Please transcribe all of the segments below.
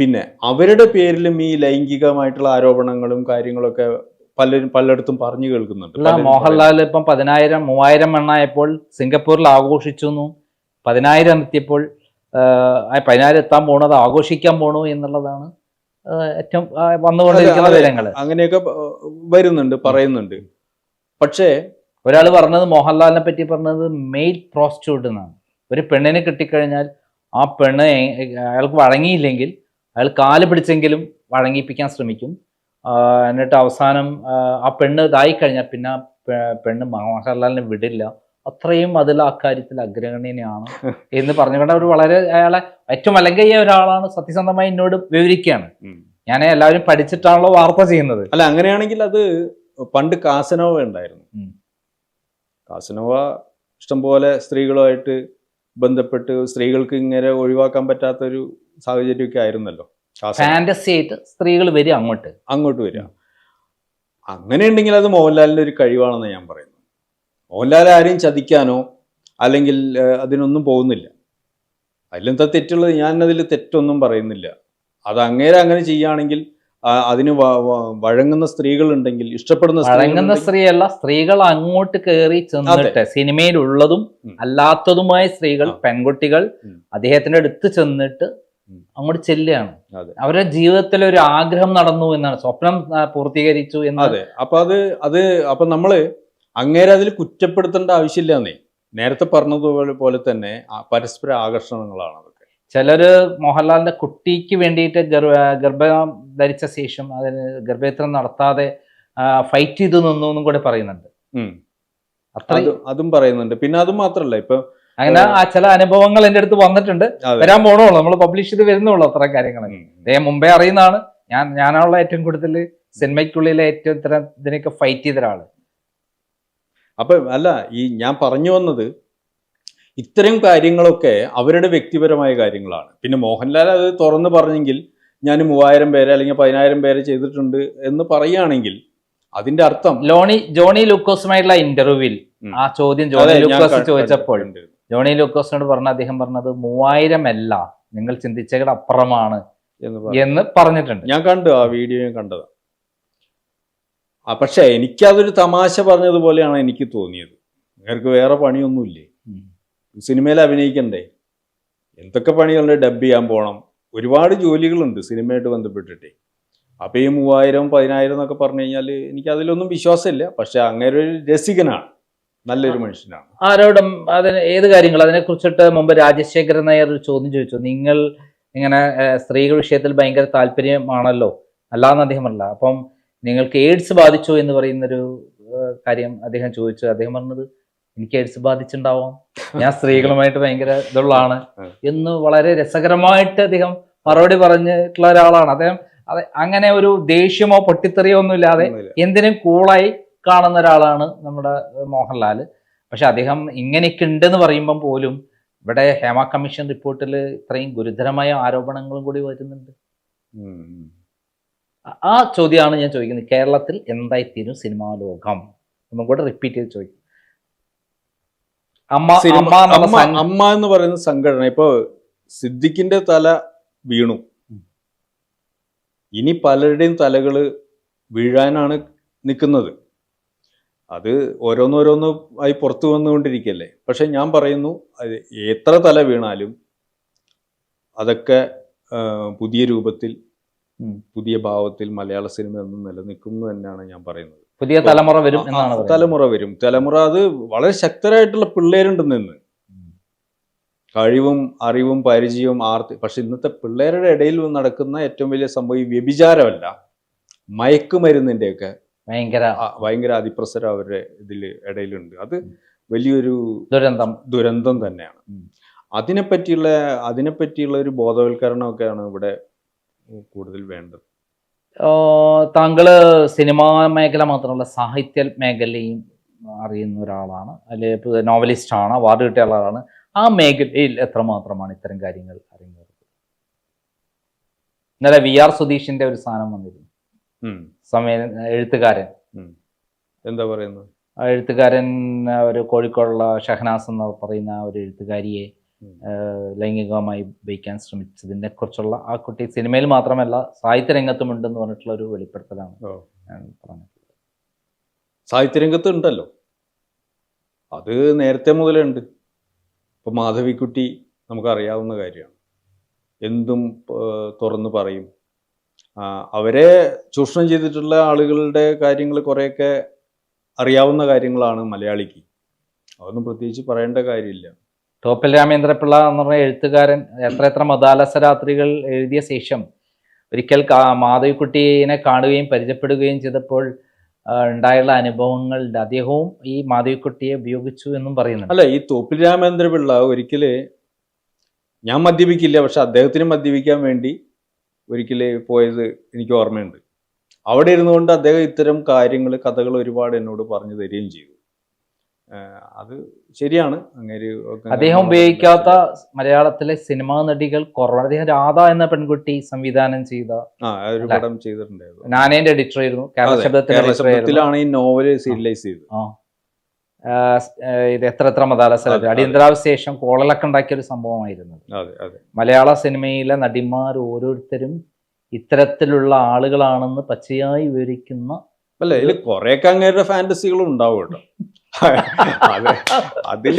പിന്നെ അവരുടെ പേരിലും ഈ ലൈംഗികമായിട്ടുള്ള ആരോപണങ്ങളും കാര്യങ്ങളൊക്കെ പലരും പലയിടത്തും പറഞ്ഞു കേൾക്കുന്നുണ്ട്. മോഹൻലാൽ ഇപ്പം പതിനായിരം മൂവായിരം എണ്ണായപ്പോൾ സിംഗപ്പൂരിൽ ആഘോഷിച്ചു പതിനായിരം എത്തിയപ്പോൾ പതിനായിരം എത്താൻ പോണത് ആഘോഷിക്കാൻ പോണു എന്നുള്ളതാണ് ഏറ്റവും വന്നുകൊണ്ടിരിക്കുന്ന. വിവരങ്ങൾ. അങ്ങനെയൊക്കെ വരുന്നുണ്ട് പറയുന്നുണ്ട്. പക്ഷേ ഒരാൾ പറഞ്ഞത് മോഹൻലാലിനെ പറ്റി പറഞ്ഞത് മെയിൽ പ്രോസ്റ്റിറ്റ്യൂട്ട് എന്നാണ്. ഒരു പെണ്ണിനെ കിട്ടിക്കഴിഞ്ഞാൽ ആ പെണ്ണ് അയാൾക്ക് വഴങ്ങിയില്ലെങ്കിൽ അയാൾ കാൽ പിടിച്ചെങ്കിലും വഴങ്ങിപ്പിക്കാൻ ശ്രമിക്കും. എന്നിട്ട് അവസാനം ആ, പെണ്ണ് ഇതായി കഴിഞ്ഞാൽ പിന്നെ ആ പെണ്ണ് മോഹൻലാലിനെ വിടില്ല. അത്രയും അതിൽ ആ കാര്യത്തിൽ അഗ്രഗണ്യനാണ് എന്ന് പറഞ്ഞുകൊണ്ട് അവർ വളരെ അയാളെ ഏറ്റവും അലങ്കയ്യ ഒരാളാണ്. സത്യസന്ധമായി എന്നോട് വിവരിക്കുകയാണ്. ഞാൻ എല്ലാവരും പഠിച്ചിട്ടാണല്ലോ വാർത്ത ചെയ്യുന്നത്. അല്ല അങ്ങനെയാണെങ്കിൽ അത് പണ്ട് കാസനോവ ഉണ്ടായിരുന്നു. കാസനോവ ഇഷ്ടംപോലെ സ്ത്രീകളുമായിട്ട് ബന്ധപ്പെട്ട് സ്ത്രീകൾക്ക് ഇങ്ങനെ ഒഴിവാക്കാൻ പറ്റാത്ത ഒരു സാഹചര്യമൊക്കെ ആയിരുന്നല്ലോ. ഫാന്റസി ആയിട്ട് സ്ത്രീകൾ വരും അങ്ങോട്ട്. അങ്ങോട്ട് വരിക അങ്ങനെ ഉണ്ടെങ്കിൽ അത് മോഹൻലാലിന്റെ ഒരു കഴിവാണെന്ന് ഞാൻ പറയുന്നു മോഹൻലാൽ ആരെയും ചതിക്കാനോ അല്ലെങ്കിൽ അതിനൊന്നും പോകുന്നില്ല. അതിലെന്താ തെറ്റുള്ളത്? ഞാൻ അതിൽ തെറ്റൊന്നും പറയുന്നില്ല. അത് അങ്ങേരെ അങ്ങനെ ചെയ്യുകയാണെങ്കിൽ അതിന് വഴങ്ങുന്ന സ്ത്രീകളുണ്ടെങ്കിൽ ഇഷ്ടപ്പെടുന്ന വഴങ്ങുന്ന സ്ത്രീയല്ല സ്ത്രീകൾ അങ്ങോട്ട് കയറി ചെന്നിട്ട് സിനിമയിലുള്ളതും അല്ലാത്തതുമായ സ്ത്രീകൾ. പെൺകുട്ടികൾ അദ്ദേഹത്തിന്റെ അടുത്ത് ചെന്നിട്ട്. അങ്ങോട്ട് ചെല്ലുകയാണ്. അവരുടെ ജീവിതത്തിൽ ഒരു ആഗ്രഹം നടന്നു എന്നാണ്. സ്വപ്നം പൂർത്തീകരിച്ചു എന്ന്. അതെ. അപ്പൊ അത് അത് അപ്പൊ നമ്മൾ അങ്ങേരെ അതിൽ കുറ്റപ്പെടുത്തേണ്ട ആവശ്യമില്ലെന്നേ നേരത്തെ പറഞ്ഞതുപോലെ പോലെ തന്നെ പരസ്പര ആകർഷണങ്ങളാണ് അതൊക്കെ. ചിലര് മോഹൻലാലിന്റെ കുട്ടിക്ക് വേണ്ടിയിട്ട് ഗർഭ ഗർഭം ധരിച്ച ശേഷം അതിന് ഗർഭേത്രം നടത്താതെ ഫൈറ്റ് ചെയ്തു നിന്നു എന്നും കൂടെ പറയുന്നുണ്ട്. അതും പറയുന്നുണ്ട്. പിന്നെ അതും മാത്രല്ല. ഇപ്പൊ അങ്ങനെ ആ. ചില അനുഭവങ്ങൾ എന്റെ അടുത്ത് വന്നിട്ടുണ്ട്. വരാൻ പോണുള്ളൂ. നമ്മൾ പബ്ലിഷ് ചെയ്ത് വരുന്നുള്ളൂ അത്തരം കാര്യങ്ങൾ. അദ്ദേഹം മുമ്പേ അറിയുന്നതാണ്. ഞാൻ ഞാനുള്ള ഏറ്റവും കൂടുതൽ സിനിമയ്ക്കുള്ളിലെ ഏറ്റവും ഇത്തരം ഇതിനൊക്കെ ഫൈറ്റ് ചെയ്ത ഒരാൾ. അപ്പൊ അല്ല ഈ ഞാൻ പറഞ്ഞു വന്നത് ഇത്തരം കാര്യങ്ങളൊക്കെ അവരുടെ വ്യക്തിപരമായ കാര്യങ്ങളാണ്. പിന്നെ മോഹൻലാൽ അത് തുറന്ന് പറഞ്ഞെങ്കിൽ ഞാൻ മൂവായിരം പേരെ അല്ലെങ്കിൽ പതിനായിരം പേരെ ചെയ്തിട്ടുണ്ട് എന്ന് പറയുകയാണെങ്കിൽ അതിന്റെ അർത്ഥം ലോണി ജോണി ലൂക്കോസുമായിട്ടുള്ള ഇന്റർവ്യൂവിൽ ആ ചോദ്യം ജോണി ലൂക്കോസ് ചോദിച്ചപ്പോൾ. ജോണി ലൂക്കോസിനോട് പറഞ്ഞ അദ്ദേഹം പറഞ്ഞത് മൂവായിരം അല്ല നിങ്ങൾ ചിന്തിച്ചകട അപ്പുറമാണ് എന്ന് പറഞ്ഞു. എന്ന് പറഞ്ഞിട്ടുണ്ട്. ഞാൻ കണ്ടു ആ വീഡിയോ ഞാൻ കണ്ടത്. ആ പക്ഷെ എനിക്കതൊരു തമാശ പറഞ്ഞതുപോലെയാണ് എനിക്ക് തോന്നിയത്. നിങ്ങൾക്ക് വേറെ പണിയൊന്നുമില്ലേ? സിനിമയിൽ അഭിനയിക്കണ്ടേ? എന്തൊക്കെ പണികളുണ്ട്? ഡബ് ചെയ്യാൻ പോകണം ഒരുപാട് ജോലികളുണ്ട് സിനിമയായിട്ട് ബന്ധപ്പെട്ടിട്ടേ. അപ്പൊ ഈ മൂവായിരം പതിനായിരം എന്നൊക്കെ പറഞ്ഞു കഴിഞ്ഞാൽ എനിക്ക് അതിലൊന്നും വിശ്വാസമില്ല. പക്ഷെ അങ്ങനെ ഒരു രസികനാണ്. നല്ലൊരു മനുഷ്യനാണ്. ആരോടും അതിന് ഏത് കാര്യങ്ങൾ അതിനെ കുറിച്ചിട്ട് മുമ്പ് രാജശേഖരൻ നായർ ഒരു ചോദ്യം ചോദിച്ചു. നിങ്ങൾ ഇങ്ങനെ സ്ത്രീകൾ വിഷയത്തിൽ ഭയങ്കര താല്പര്യമാണല്ലോ? അല്ലാന്ന് അദ്ദേഹം പറഞ്ഞില്ല. അപ്പം നിങ്ങൾക്ക് എയ്ഡ്സ് ബാധിച്ചോ? എന്ന് പറയുന്നൊരു കാര്യം അദ്ദേഹം ചോദിച്ചു. അദ്ദേഹം പറഞ്ഞത് എനിക്ക് എയ്ഡ്സ് ബാധിച്ചിട്ടുണ്ടാവാം. ഞാൻ സ്ത്രീകളുമായിട്ട് ഭയങ്കര ഇതുള്ളതാണ്. എന്ന് വളരെ രസകരമായിട്ട് അദ്ദേഹം മറുപടി പറഞ്ഞിട്ടുള്ള ഒരാളാണ്. അദ്ദേഹം അങ്ങനെ ഒരു ദേഷ്യമോ പൊട്ടിത്തെറിയോ ഒന്നും ഇല്ലാതെ എന്തിനും കൂളായി കാണുന്ന ഒരാളാണ് നമ്മുടെ മോഹൻലാൽ പക്ഷെ അദ്ദേഹം ഇങ്ങനെയൊക്കെ ഉണ്ടെന്ന് പറയുമ്പം പോലും ഇവിടെ ഹേമ കമ്മീഷൻ റിപ്പോർട്ടിൽ ഇത്രയും ഗുരുതരമായ ആരോപണങ്ങളും കൂടി വരുന്നുണ്ട്. ആ- ചോദ്യമാണ് ഞാൻ ചോദിക്കുന്നത്. കേരളത്തിൽ എന്തായിത്തീരും സിനിമാ ലോകം? ഒന്നും കൂടെ റിപ്പീറ്റ് ചെയ്ത് ചോദിക്കും. അമ്മ എന്ന് പറയുന്ന സംഘടന ഇപ്പൊ സിദ്ദിഖിന്റെ തല വീണു. ഇനി പലരുടെയും തലകൾ വീഴാനാണ് നിൽക്കുന്നത് അത് ഓരോന്നോരോന്ന് ആയി പുറത്തു വന്നുകൊണ്ടിരിക്കല്ലേ? പക്ഷെ ഞാൻ പറയുന്നു അത് എത്ര തല വീണാലും അതൊക്കെ പുതിയ രൂപത്തിൽ പുതിയ ഭാവത്തിൽ മലയാള സിനിമ എന്ന് നിലനിൽക്കുന്നു തന്നെയാണ് ഞാൻ പറയുന്നത്. പുതിയ തലമുറ വരും എന്നാണ് തലമുറ വരും. തലമുറ അത് വളരെ ശക്തരായിട്ടുള്ള പിള്ളേരുണ്ടെന്ന് നിന്ന് കഴിവും അറിവും പരിചയവും ആർത്തി പക്ഷെ ഇന്നത്തെ പിള്ളേരുടെ ഇടയിൽ നടക്കുന്ന ഏറ്റവും വലിയ സംഭവം ഈ വ്യഭിചാരമല്ല. മയക്കുമരുന്നിന്റെയൊക്കെ ഭയങ്കര ഭയങ്കര അതിപ്രസരം അവരുടെ ഇതിൽ ഇടയിലുണ്ട്. അത് വലിയൊരു ദുരന്തം. ദുരന്തം തന്നെയാണ്. അതിനെപ്പറ്റിയുള്ള അതിനെപ്പറ്റിയുള്ള ഒരു ബോധവൽക്കരണമൊക്കെയാണ് ഇവിടെ കൂടുതൽ വേണ്ടത്. താങ്കൾ സിനിമാ മേഖല മാത്രമല്ല സാഹിത്യ മേഖലയും അറിയുന്ന ഒരാളാണ്. അല്ലെങ്കിൽ നോവലിസ്റ്റ് ആണ് അവാർഡ് കിട്ടിയ ആളാണ്. ആ മേഖലയിൽ എത്രമാത്രമാണ് ഇത്തരം കാര്യങ്ങൾ അറിയുന്നത് ഇന്നലെ വി ആർ സുധീഷിന്റെ ഒരു സാധനം വന്നിരുന്നു. സമയ എഴുത്തുകാരൻ. എന്താ പറയുന്നത്? ആ എഴുത്തുകാരൻ അവർ ഒരു കോഴിക്കോടുള്ള ഷഹനാസ് എന്ന് പറയുന്ന ഒരു എഴുത്തുകാരിയെ ലൈംഗികമായി ഉപയോഗിക്കാൻ ശ്രമിച്ചതിനെ കുറിച്ചുള്ള ആ കുട്ടി സിനിമയിൽ മാത്രമല്ല സാഹിത്യ രംഗത്തും ഉണ്ടെന്ന് പറഞ്ഞിട്ടുള്ള ഒരു വെളിപ്പെടുത്തലാണ് പറഞ്ഞത്. സാഹിത്യരംഗത്ത് ഉണ്ടല്ലോ. അത് നേരത്തെ മുതലേ ഉണ്ട് ഇപ്പൊ മാധവിക്കുട്ടി നമുക്കറിയാവുന്ന കാര്യമാണ്. എന്തും തുറന്നു പറയും. അവരെ ചൂഷണം ചെയ്തിട്ടുള്ള ആളുകളുടെ കാര്യങ്ങൾ കുറേയൊക്കെ അറിയാവുന്ന കാര്യങ്ങളാണ് മലയാളിക്ക്. അതൊന്നും പ്രത്യേകിച്ച് പറയേണ്ട കാര്യമില്ല. ടോപ്പിൽ രാമേന്ദ്രപിള്ള എന്ന് പറഞ്ഞ എഴുത്തുകാരൻ എത്ര എത്ര മതാലസ രാത്രികൾ എഴുതിയ ശേഷം ഒരിക്കൽ മാധവിക്കുട്ടിയെ കാണുകയും പരിചയപ്പെടുകയും ചെയ്തപ്പോൾ ഉണ്ടായുള്ള അനുഭവങ്ങളുടെ അദ്ദേഹവും ഈ മാധവിക്കുട്ടിയെ ഉപയോഗിച്ചു എന്നും പറയുന്നു അല്ല ഈ തോപ്പിൽ രാമേന്ദ്രപിള്ള ഒരിക്കൽ ഞാൻ മദ്യപിക്കില്ല പക്ഷെ അദ്ദേഹത്തിന് മദ്യപിക്കാൻ വേണ്ടി ഒരിക്കൽ പോയത് എനിക്ക് ഓർമ്മയുണ്ട്. അവിടെ ഇരുന്നുകൊണ്ട് അദ്ദേഹം ഇത്തരം കാര്യങ്ങൾ കഥകൾ ഒരുപാട് എന്നോട് പറഞ്ഞു തരികയും ചെയ്തു. അത് ശരിയാണ്. അങ്ങനെ അദ്ദേഹം ഉപയോഗിക്കാത്ത മലയാളത്തിലെ സിനിമാ നടികൾ കുറവാണ്. അദ്ദേഹം രാധ എന്ന പെൺകുട്ടി സംവിധാനം ചെയ്ത ഒരു. പടം ചെയ്തിട്ടുണ്ടായിരുന്നു. ഞാനേന്റെ എഡിറ്റർ ആയിരുന്നു. കേരള. ശബ്ദത്തിലാണ് ഈ നോവൽ സീരിയലൈസ് ചെയ്തത്. ഇത് എത്ര എത്ര മതാല സ്ഥലത്ത് അടിയന്തരാവശേഷം അടിയന്തരാവസ്ഥ ശേഷം കോളലൊക്കെ ഉണ്ടാക്കിയ ഒരു സംഭവമായിരുന്നു മലയാള സിനിമയിലെ നടിമാർ ഓരോരുത്തരും ഇത്തരത്തിലുള്ള ആളുകളാണെന്ന് പച്ചയായി വിവരിക്കുന്ന അല്ല ഇതിൽ കുറെയൊക്കെ അങ്ങേരുടെ ഫാന്റസികളും ഉണ്ടാവും കേട്ടോ. അതെ അതിൽ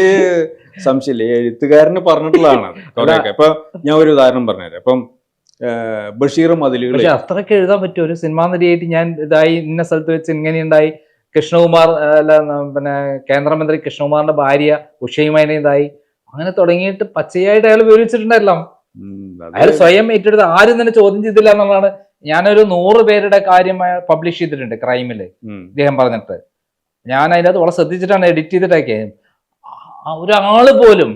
സംശയമില്ല. എഴുത്തുകാരന് പറഞ്ഞിട്ടുള്ളതാണ് കുറെയൊക്കെ. ഇപ്പൊ ഞാൻ ഒരു ഉദാഹരണം പറഞ്ഞുതരാം. ഇപ്പം ബഷീറും മതിലുകൾ അത്രയ്ക്ക് എഴുതാൻ പറ്റും ഒരു സിനിമാ നടിയായിട്ട് ഞാൻ ഇതായി ഇന്ന സ്ഥലത്ത് വെച്ച് ഇങ്ങനെ ഉണ്ടായി കൃഷ്ണകുമാർ അല്ല പിന്നെ കേന്ദ്രമന്ത്രി കൃഷ്ണകുമാറിന്റെ ഭാര്യ ഉഷയുമായി ഇതായി. അങ്ങനെ തുടങ്ങിയിട്ട് പച്ചയായിട്ട് അയാൾ വിവരിച്ചിട്ടുണ്ടല്ലോ അയാൾ സ്വയം ഏറ്റെടുത്ത് ആരും തന്നെ ചോദ്യം ചെയ്തില്ല എന്നുള്ളതാണ്. ഞാനൊരു നൂറ് പേരുടെ കാര്യം പബ്ലിഷ് ചെയ്തിട്ടുണ്ട് ക്രൈമിൽ ഇദ്ദേഹം പറഞ്ഞിട്ട്. ഞാൻ അതിനകത്ത് വളരെ ശ്രദ്ധിച്ചിട്ടാണ് എഡിറ്റ് ചെയ്തിട്ടൊക്കെ. ഒരാൾ പോലും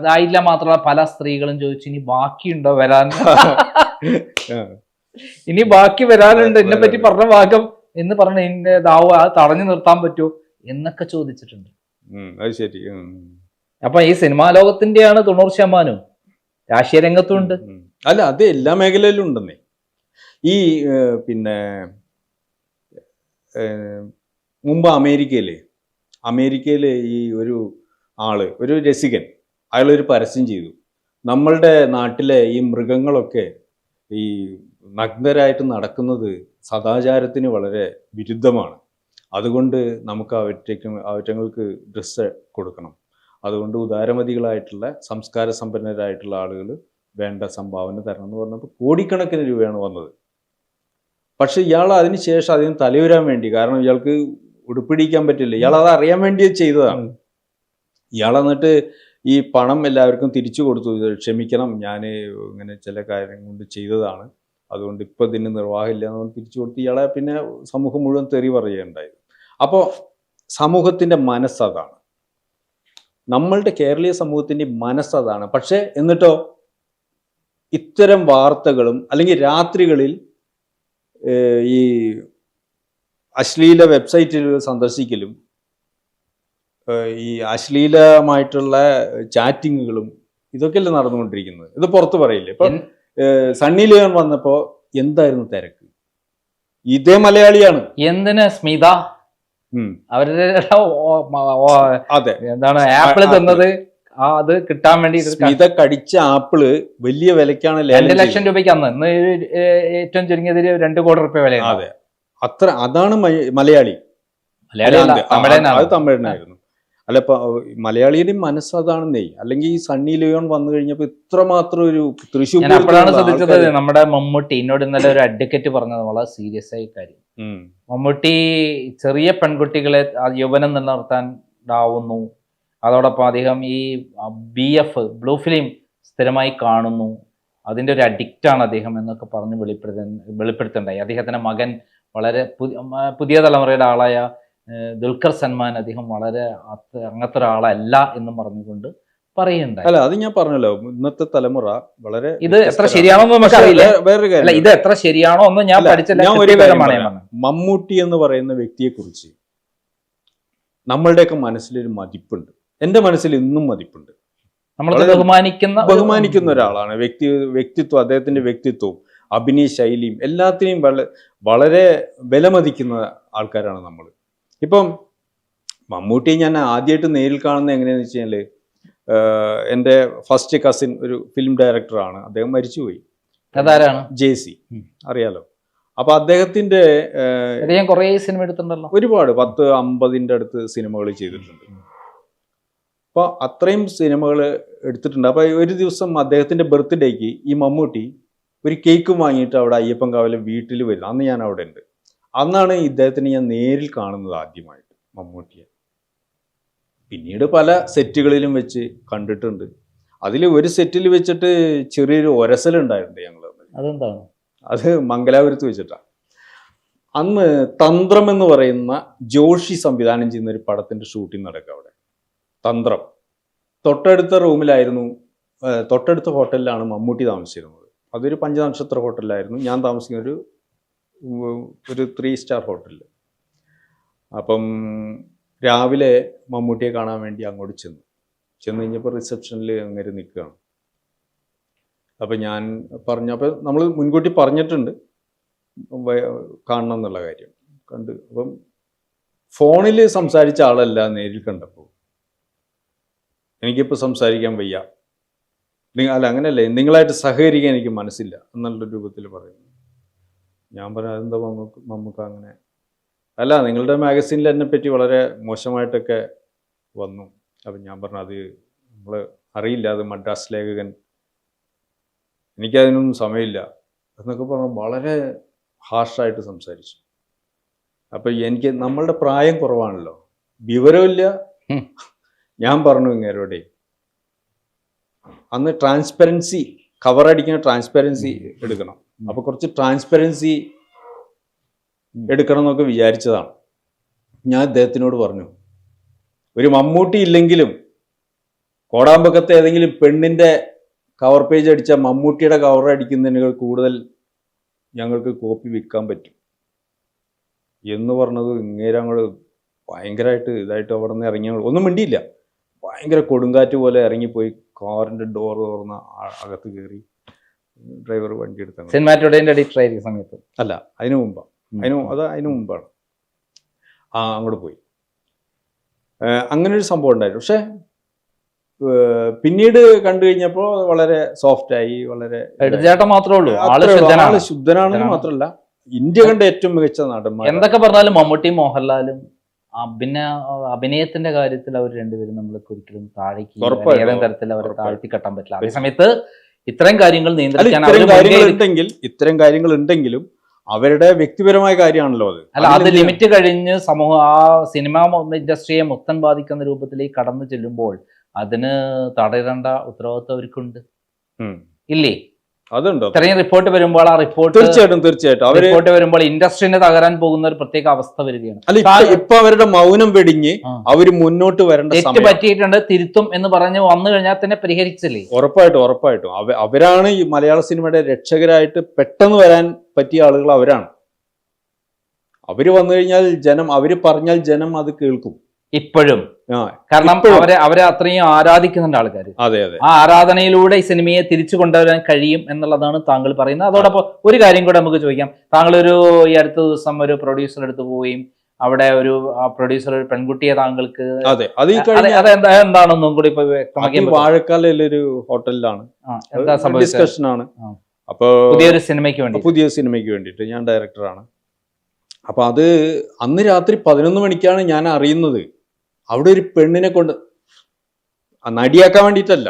ഇതായില്ല മാത്രമല്ല പല സ്ത്രീകളും ചോദിച്ചു ഇനി ബാക്കിയുണ്ടോ വരാൻ? ഇനി ബാക്കി വരാനുണ്ട്. എന്നെ പറ്റി പറഞ്ഞ ഭാഗം എന്ന് പറഞ്ഞ ഇതാവോ അത് തടഞ്ഞു നിർത്താൻ പറ്റുമോ എന്നൊക്കെ ചോദിച്ചിട്ടുണ്ട്. അത് ശരി. ഉം. അപ്പൊ ഈ സിനിമാ ലോകത്തിന്റെയാണ് തൊണ്ണൂറ് ശതമാനവും. രാഷ്ട്രീയ രംഗത്തും ഉണ്ട് അല്ല അത് എല്ലാ മേഖലയിലും ഉണ്ടെന്നേ. ഈ പിന്നെ മുമ്പ് അമേരിക്കയിൽ അമേരിക്കയിൽ ഈ ഒരു ആൾ ഒരു രസികൻ അയാളൊരു പരസ്യം ചെയ്തു. നമ്മളുടെ നാട്ടിലെ ഈ മൃഗങ്ങളൊക്കെ ഈ നഗ്നരായിട്ട് നടക്കുന്നത് സദാചാരത്തിന് വളരെ വിരുദ്ധമാണ്. അതുകൊണ്ട് നമുക്ക് അവറ്റയ്ക്കും അവറ്റങ്ങൾക്ക് ഡ്രസ്സ് കൊടുക്കണം. അതുകൊണ്ട് ഉദാരമതികളായിട്ടുള്ള സംസ്കാര സമ്പന്നരായിട്ടുള്ള ആളുകൾ വേണ്ട സംഭാവന തരണം എന്ന് പറഞ്ഞപ്പോൾ കോടിക്കണക്കിന് രൂപയാണ് വന്നത്. പക്ഷെ ഇയാൾ അതിന് ശേഷം അതിന് തലയുരാൻ വേണ്ടി കാരണം ഇയാൾക്ക് ഉടുപ്പിടിക്കാൻ പറ്റില്ല. ഇയാൾ അത് അറിയാൻ വേണ്ടി ചെയ്തതാണ്. ഇയാൾ എന്നിട്ട് ഈ പണം എല്ലാവർക്കും തിരിച്ചു കൊടുത്തു. ക്ഷമിക്കണം ഞാൻ ഇങ്ങനെ ചില കാര്യം കൊണ്ട് ചെയ്തതാണ്. അതുകൊണ്ട് ഇപ്പൊ ഇതിന് നിർവാഹമില്ല എന്ന് തിരിച്ചു കൊടുത്ത് ഇയാളെ പിന്നെ സമൂഹം മുഴുവൻ തെറി പറയുകയുണ്ടായത് അപ്പോൾ സമൂഹത്തിന്റെ മനസ്സതാണ് നമ്മളുടെ കേരളീയ സമൂഹത്തിന്റെ മനസ്സതാണ് പക്ഷേ എന്നിട്ടോ ഇത്തരം വാർത്തകളും അല്ലെങ്കിൽ രാത്രികളിൽ ഈ അശ്ലീല വെബ്സൈറ്റുകൾ സന്ദർശിക്കലും ഈ അശ്ലീലമായിട്ടുള്ള ചാറ്റിങ്ങുകളും ഇതൊക്കെയല്ലേ നടന്നുകൊണ്ടിരിക്കുന്നത്? ഇത് പുറത്ത് പറയില്ലേ? ഇപ്പൊ സണ്ണി ലിയോൺ വന്നപ്പോ എന്തായിരുന്നു തിരക്ക്? ഇതേ മലയാളിയാണ്. എന്തിന് സ്മിത? അവരുടെ അതെ. എന്താണ് ആപ്പിൾ തന്നത്? ആ. അത് കിട്ടാൻ വേണ്ടി സ്മിത കടിച്ച ആപ്പിൾ വലിയ വിലക്കാണ് രണ്ട് ലക്ഷം രൂപയ്ക്ക് അന്ന് ഇന്ന് ഏറ്റവും ചുരുങ്ങിയതിൽ രണ്ട് കോടി റുപ്യ വില അതെ. അത്ര അതാണ് മലയാളി. അത് തമിഴനായിരുന്നു. അല്ല ഇപ്പൊ മലയാളിയുടെ മനസ്സ് അതാണെന്നേ അല്ലെങ്കിൽ ഈ സണ്ണി ലിയോൺ വന്നു കഴിഞ്ഞപ്പോ ഇത്രമാത്രം ഒരു തൃശ്ശൂർ അപ്പോഴാണ് ശ്രദ്ധിച്ചത് നമ്മുടെ മമ്മൂട്ടി എന്നോട് ഇന്നലെ ഒരു അഡ്വക്കേറ്റ് പറഞ്ഞത് വളരെ സീരിയസ് ആയി കാര്യം. മമ്മൂട്ടി ചെറിയ പെൺകുട്ടികളെ യുവനം നിലനിർത്താൻ ഉണ്ടാവുന്നു അതോടൊപ്പം അദ്ദേഹം ഈ ബി എഫ് ബ്ലൂ ഫിലിം സ്ഥിരമായി കാണുന്നു. അതിന്റെ ഒരു അഡിക്റ്റ് ആണ് അദ്ദേഹം എന്നൊക്കെ പറഞ്ഞ് വെളിപ്പെടുത്ത വെളിപ്പെടുത്തുണ്ടായി. അദ്ദേഹത്തിന്റെ മകൻ വളരെ പുതിയ തലമുറയുടെ ആളായ ദുൽഖർ സൽമാൻ അദ്ദേഹം വളരെ അങ്ങനത്തെ ഒരാളല്ല എന്ന് പറഞ്ഞുകൊണ്ട് പറയുന്നുണ്ട് അല്ല അത് ഞാൻ പറഞ്ഞല്ലോ. ഇന്നത്തെ തലമുറ വളരെ ഇത് എത്ര. ശരിയാണോ വേ- വേറൊരു കാര്യം ഇത് എത്ര ശരിയാണോ എന്ന് ഞാൻ പഠിച്ചില്ല ഞാൻ ഒരു കാര്യം. മമ്മൂട്ടി എന്ന് പറയുന്ന വ്യക്തിയെ കുറിച്ച് നമ്മളുടെയൊക്കെ മനസ്സിലൊരു മതിപ്പുണ്ട്. എന്റെ മനസ്സിൽ ഇന്നും മതിപ്പുണ്ട്. നമ്മൾ ബഹുമാനിക്കുന്ന ബഹുമാനിക്കുന്ന ഒരാളാണ്. വ്യക്തി വ്യക്തിത്വം അദ്ദേഹത്തിന്റെ വ്യക്തിത്വവും അഭിനയ ശൈലിയും എല്ലാത്തിനെയും വള വളരെ വിലമതിക്കുന്ന ആൾക്കാരാണ് നമ്മൾ ഇപ്പം മമ്മൂട്ടി ഞാൻ ആദ്യമായിട്ട് നേരിൽ കാണുന്നത് എങ്ങനെയാന്ന് വെച്ച് കഴിഞ്ഞാൽ എന്റെ ഫസ്റ്റ് കസിൻ ഒരു ഫിലിം ഡയറക്ടറാണ് അദ്ദേഹം മരിച്ചുപോയി. അതാരാണ്? J C. അറിയാലോ? അപ്പൊ അദ്ദേഹത്തിന്റെ ഞാൻ കുറേ സിനിമ എടുത്തിട്ടുണ്ടല്ലോ. ഒരുപാട് പത്ത് അമ്പതിന്റെ അടുത്ത് സിനിമകൾ ചെയ്തിട്ടുണ്ട്. അപ്പൊ അത്രയും സിനിമകൾ എടുത്തിട്ടുണ്ട്. അപ്പൊ ഒരു ദിവസം അദ്ദേഹത്തിന്റെ ബർത്ത്ഡേക്ക് ഈ മമ്മൂട്ടി ഒരു കേക്ക് വാങ്ങിയിട്ട് അവിടെ അയ്യപ്പൻ കാവലെ വീട്ടിൽ വരുന്നു. അന്ന് ഞാൻ അവിടെ ഉണ്ട്. അന്നാണ് ഇദ്ദേഹത്തിനെ ഞാൻ നേരിൽ കാണുന്നത് ആദ്യമായിട്ട് മമ്മൂട്ടിയെ. പിന്നീട് പല സെറ്റുകളിലും വെച്ച് കണ്ടിട്ടുണ്ട്. അതിൽ ഒരു സെറ്റിൽ വെച്ചിട്ട് ചെറിയൊരു ഒരസലുണ്ടായിട്ടുണ്ട് ഞങ്ങൾ അതെന്താണ്? അത് മംഗലാപുരത്ത് വെച്ചിട്ടാണ് അന്ന് തന്ത്രം എന്ന് പറയുന്ന ജോഷി സംവിധാനം ചെയ്യുന്ന ഒരു പടത്തിന്റെ ഷൂട്ടിംഗ് നടക്കുക അവിടെ. തന്ത്രം. തൊട്ടടുത്ത റൂമിലായിരുന്നു തൊട്ടടുത്ത ഹോട്ടലിലാണ് മമ്മൂട്ടി താമസിച്ചിരുന്നത്. അതൊരു പഞ്ചനക്ഷത്ര ഹോട്ടലിലായിരുന്നു. ഞാൻ താമസിക്കുന്ന ഒരു ഒരു ത്രീ സ്റ്റാർ ഹോട്ടലിൽ അപ്പം രാവിലെ മമ്മൂട്ടിയെ കാണാൻ വേണ്ടി അങ്ങോട്ട് ചെന്നു. ചെന്ന് കഴിഞ്ഞപ്പോൾ റിസപ്ഷനിൽ അങ്ങനെ നിൽക്കുകയാണ്. അപ്പം ഞാൻ പറഞ്ഞു അപ്പം നമ്മൾ മുൻകൂട്ടി പറഞ്ഞിട്ടുണ്ട് കാണണം എന്നുള്ള കാര്യം. കണ്ട് അപ്പം ഫോണിൽ സംസാരിച്ച ആളല്ല നേരിൽ കണ്ടപ്പോൾ എനിക്കിപ്പോൾ സംസാരിക്കാൻ വയ്യ. നിങ്ങൾ അല്ല അങ്ങനെയല്ലേ നിങ്ങളായിട്ട് സഹകരിക്കാൻ എനിക്ക് മനസ്സില്ല എന്നുള്ള രൂപത്തിൽ പറയുന്നു. ഞാൻ പറഞ്ഞു അതെന്താ നമുക്ക് നമുക്ക് അങ്ങനെ. അല്ല നിങ്ങളുടെ മാഗസീനിൽ എന്നെ പറ്റി വളരെ മോശമായിട്ടൊക്കെ വന്നു. അപ്പം ഞാൻ പറഞ്ഞു അത് നിങ്ങൾ അറിയില്ല അത് മദ്രാസ് ലേഖകൻ. എനിക്കതിനൊന്നും സമയമില്ല എന്നൊക്കെ പറഞ്ഞു വളരെ ഹാർഷായിട്ട് സംസാരിച്ചു. അപ്പം എനിക്ക് നമ്മളുടെ പ്രായം കുറവാണല്ലോ. വിവരമില്ല. ഞാൻ പറഞ്ഞു ഇങ്ങേരോടെ അന്ന് ട്രാൻസ്പെറൻസി കവർ അടിക്കുന്ന ട്രാൻസ്പെറൻസി എടുക്കണം. അപ്പൊ കുറച്ച് ട്രാൻസ്പെറൻസി എടുക്കണം എന്നൊക്കെ വിചാരിച്ചതാണ്. ഞാൻ അദ്ദേഹത്തിനോട് പറഞ്ഞു ഒരു മമ്മൂട്ടി ഇല്ലെങ്കിലും കോടാമ്പക്കത്തെ ഏതെങ്കിലും പെണ്ണിന്റെ കവർ പേജ് അടിച്ച മമ്മൂട്ടിയുടെ കവർ അടിക്കുന്നതിനേക്കാൾ കൂടുതൽ ഞങ്ങൾക്ക് കോപ്പി വിൽക്കാൻ പറ്റും. എന്ന് പറഞ്ഞത് ഇങ്ങനെ അങ്ങോട്ട് ഭയങ്കരമായിട്ട് ഇതായിട്ട് അവിടെ നിന്ന് ഇറങ്ങിയ ഒന്നും മിണ്ടിയില്ല. ഭയങ്കര കൊടുങ്കാറ്റ് പോലെ ഇറങ്ങിപ്പോയി കാറിന്റെ ഡോർ തുറന്ന അകത്ത് കയറി ഡ്രൈവർ വണ്ടി എടുത്താൽ സിനിമാറ്റോടേന്റെ എഡിറ്റർ ആയിരിക്കും സമയത്ത്. അല്ല അതിനു മുമ്പാണ് അതിനു അത് അതിനു മുമ്പാണ്. ആ അങ്ങോട്ട് പോയി. അങ്ങനെ ഒരു സംഭവം ഉണ്ടായിരുന്നു. പക്ഷേ പിന്നീട് കണ്ടു കഴിഞ്ഞപ്പോൾ വളരെ സോഫ്റ്റ് ആയി വളരെ എടുത്തേട്ടൻ മാത്രമേ ഉള്ളൂ. ആൾ ശുദ്ധനാണ്. ശുദ്ധനാണെന്ന് മാത്രമല്ല ഇന്ത്യ കണ്ട ഏറ്റവും മികച്ച നടന്മാർ എന്തൊക്കെ പറഞ്ഞാലും മമ്മൂട്ടി മോഹൻലാലും അഭിനയ അഭിനയത്തിന്റെ കാര്യത്തിൽ അവർ രണ്ടുപേരും നമ്മൾക്ക് ഒരിക്കലും താഴേക്ക്. ഏതെങ്കിലും തരത്തിൽ അവരെ താഴ്ത്തി കെട്ടാൻ പറ്റില്ല. അതേ സമയത്ത് ഇത്രയും കാര്യങ്ങൾ നിയന്ത്രിക്കാൻ ഇത്തരം കാര്യങ്ങൾ മുൻകൈ- ഉണ്ടെങ്കിൽ ഇത്തരം കാര്യങ്ങൾ ഉണ്ടെങ്കിലും അവരുടെ വ്യക്തിപരമായ കാര്യമാണല്ലോ അത്. അല്ല അത് ലിമിറ്റ് കഴിഞ്ഞ് സമൂഹ ആ സിനിമ ഇൻഡസ്ട്രിയെ മൊത്തം ബാധിക്കുന്ന രൂപത്തിലേക്ക് കടന്നു ചെല്ലുമ്പോൾ അതിന് തടയിടേണ്ട ഉത്തരവാദിത്വം അവർക്കുണ്ട്. ഇല്ലേ? അതുണ്ടോ? ഇത്രയും റിപ്പോർട്ട് വരുമ്പോൾ ആ റിപ്പോർട്ട് തീർച്ചയായിട്ടും തീർച്ചയായിട്ടും. അവർ റിപ്പോർട്ട് വരുമ്പോൾ ഇൻഡസ്ട്രീനെ തകരാൻ പോകുന്ന ഒരു പ്രത്യേക അവസ്ഥ വരികയാണ്. അല്ല ഇപ്പൊ അവരുടെ മൗനം വെടിഞ്ഞ് അവർ മുന്നോട്ട് വരേണ്ട തെറ്റ് പറ്റിയിട്ടുണ്ട് തിരുത്തും എന്ന് പറഞ്ഞ് വന്നു കഴിഞ്ഞാൽ തന്നെ പരിഹരിച്ചില്ലേ? ഉറപ്പായിട്ടും ഉറപ്പായിട്ടും. അവ അവരാണ് ഈ മലയാള സിനിമയുടെ രക്ഷകരായിട്ട് പെട്ടെന്ന് വരാൻ പറ്റിയ ആളുകൾ അവരാണ്. അവർ വന്നു കഴിഞ്ഞാൽ ജനം അവർ പറഞ്ഞാൽ ജനം അത് കേൾക്കും. ഇപ്പോഴും കാരണം അവർ അവരെ അത്രയും ആരാധിക്കുന്നുണ്ട് ആൾക്കാർ അതെ അതെ. ആ ആരാധനയിലൂടെ ഈ സിനിമയെ തിരിച്ചു കൊണ്ടുവരാൻ കഴിയും എന്നുള്ളതാണ് താങ്കൾ പറയുന്നത്. അതോടൊപ്പം ഒരു കാര്യം കൂടെ നമുക്ക് ചോദിക്കാം. താങ്കൾ ഒരു ഈ അടുത്ത ദിവസം ഒരു പ്രൊഡ്യൂസർ അടുത്ത് പോവുകയും അവിടെ ഒരു പ്രൊഡ്യൂസർ ഒരു പെൺകുട്ടിയെ താങ്കൾക്ക് അതെ അത് ഈ എന്താണെന്നും കൂടി ഇപ്പൊ വ്യക്തമാക്കി വാഴക്കാലൊരു ഹോട്ടലിലാണ്. ഡിസ്കഷൻ ആണ്. ആ. അപ്പൊ പുതിയൊരു സിനിമയ്ക്ക് വേണ്ടി. പുതിയ സിനിമയ്ക്ക് വേണ്ടിയിട്ട് ഞാൻ ഡയറക്ടറാണ് അപ്പൊ അത് അന്ന് രാത്രി പതിനൊന്ന് മണിക്കാണ് ഞാൻ അറിയുന്നത്. അവിടെ ഒരു പെണ്ണിനെ കൊണ്ട് നടിയാക്കാൻ വേണ്ടിയിട്ടല്ല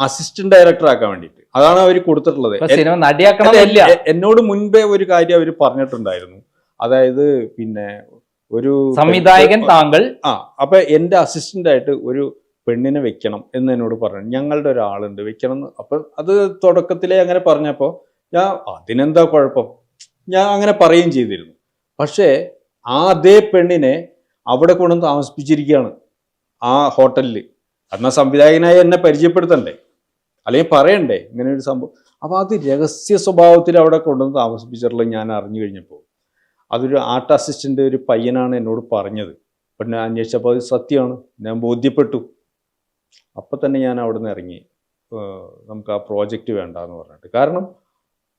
അസിസ്റ്റന്റ് ഡയറക്ടർ ആക്കാൻ വേണ്ടിയിട്ട്. അതാണ് അവർ കൊടുത്തിട്ടുള്ളത്. എന്നോട് മുൻപേ ഒരു കാര്യം അവർ പറഞ്ഞിട്ടുണ്ടായിരുന്നു. അതായത് പിന്നെ ഒരു സംവിധായകൻ താങ്കൾ ആ അപ്പൊ എന്റെ അസിസ്റ്റന്റ് ആയിട്ട് ഒരു പെണ്ണിനെ വെക്കണം എന്ന് എന്നോട് പറഞ്ഞു. ഞങ്ങളുടെ ഒരാളുണ്ട് വെക്കണം എന്ന്. അപ്പൊ അത് തുടക്കത്തിലേ അങ്ങനെ പറഞ്ഞപ്പോ ഞാൻ അതിനെന്താ കുഴപ്പം? ഞാൻ അങ്ങനെ പറയുകയും ചെയ്തിരുന്നു. പക്ഷേ ആ അതേ പെണ്ണിനെ അവിടെ കൊണ്ടുവന്ന് താമസിപ്പിച്ചിരിക്കുകയാണ് ആ ഹോട്ടലിൽ എന്നാൽ സംവിധായകനായി എന്നെ പരിചയപ്പെടുത്തണ്ടേ? അല്ലെങ്കിൽ പറയണ്ടേ ഇങ്ങനെ ഒരു സംഭവം? അപ്പോൾ അത് രഹസ്യ സ്വഭാവത്തിൽ അവിടെ കൊണ്ടുവന്ന് താമസിപ്പിച്ചിട്ടുള്ളത് ഞാൻ അറിഞ്ഞു കഴിഞ്ഞപ്പോൾ. അതൊരു ആർട്ട് അസിസ്റ്റന്റ് ഒരു പയ്യനാണ് എന്നോട് പറഞ്ഞത്. അപ്പം ഞാൻ അന്വേഷിച്ചപ്പോൾ അത് സത്യമാണ്. ഞാൻ ബോധ്യപ്പെട്ടു. അപ്പം തന്നെ ഞാൻ അവിടെ നിന്ന് ഇറങ്ങി നമുക്ക് ആ പ്രോജക്റ്റ് വേണ്ട എന്ന് പറഞ്ഞിട്ട്. കാരണം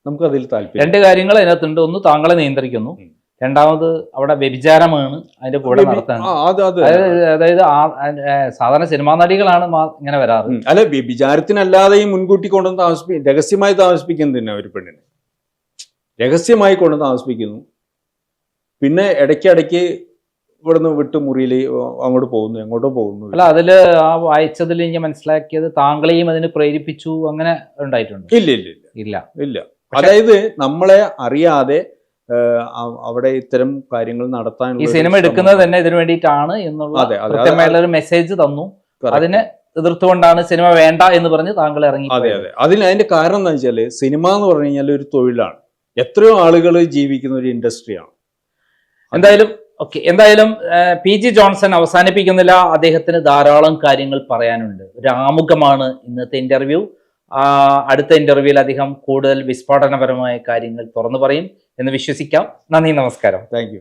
നമുക്ക് അതിൽ താല്പര്യം. രണ്ട് കാര്യങ്ങൾ അതിനകത്തുണ്ട്. ഒന്ന് താങ്കളെ നിയന്ത്രിക്കുന്നു. രണ്ടാമത് അവിടെ വ്യഭിചാരമാണ് അതിന്റെ കൂടെ നടത്തുന്നത് അത് അത്. അതായത് സാധാരണ സിനിമാ നടികളാണ് ഇങ്ങനെ വരാറ്. അല്ല വിചാരത്തിനല്ലാതെ ഈ മുൻകൂട്ടി കൊണ്ടുവന്ന് താമസിപ്പി രഹസ്യമായി താമസിപ്പിക്കുന്നു തന്നെ ഒരു പെണ്ണിനെ. രഹസ്യമായി കൊണ്ട് താമസിപ്പിക്കുന്നു. പിന്നെ ഇടയ്ക്കിടയ്ക്ക് ഇവിടുന്ന് വിട്ട് മുറിയിൽ അങ്ങോട്ട് പോകുന്നു എങ്ങോട്ടോ പോകുന്നു. അല്ല അതിൽ ആ വായിച്ചതിൽ ഞാൻ മനസ്സിലാക്കിയത് താങ്കളെയും അതിന് പ്രേരിപ്പിച്ചു അങ്ങനെ ഉണ്ടായിട്ടുണ്ട്. ഇല്ല ഇല്ല ഇല്ല. ഇല്ല. അതായത് നമ്മളെ അറിയാതെ അവിടെ ഇത്തരം കാര്യങ്ങൾ നടത്താൻ ഈ സിനിമ എടുക്കുന്നത് തന്നെ ഇതിനു വേണ്ടിയിട്ടാണ് എന്നുള്ള ഒരു മെസ്സേജ് തന്നു. അതിനെ എതിർത്തുകൊണ്ടാണ് സിനിമ വേണ്ട എന്ന് പറഞ്ഞ് താങ്കൾ ഇറങ്ങി അതെ അതെ. അതിന് അതിന്റെ കാരണം എന്താ വെച്ചാൽ സിനിമ എന്ന് പറഞ്ഞു കഴിഞ്ഞാൽ ഒരു തൊഴിലാണ്. എത്രയോ ആളുകൾ ജീവിക്കുന്ന ഒരു ഇൻഡസ്ട്രിയാണ്. എന്തായാലും ഓക്കെ. എന്തായാലും പി ജി ജോൺസൺ അവസാനിപ്പിക്കുന്നില്ല. അദ്ദേഹത്തിന് ധാരാളം കാര്യങ്ങൾ പറയാനുണ്ട്. ഒരു ആമുഖമാണ് ഇന്നത്തെ ഇന്റർവ്യൂ അടുത്ത ഇന്റർവ്യൂവിൽ അദ്ദേഹം കൂടുതൽ വിസ്ഫോടനപരമായ കാര്യങ്ങൾ തുറന്നു പറയും. എന്ന് വിശ്വസിക്കാം. നന്ദി നമസ്കാരം. താങ്ക്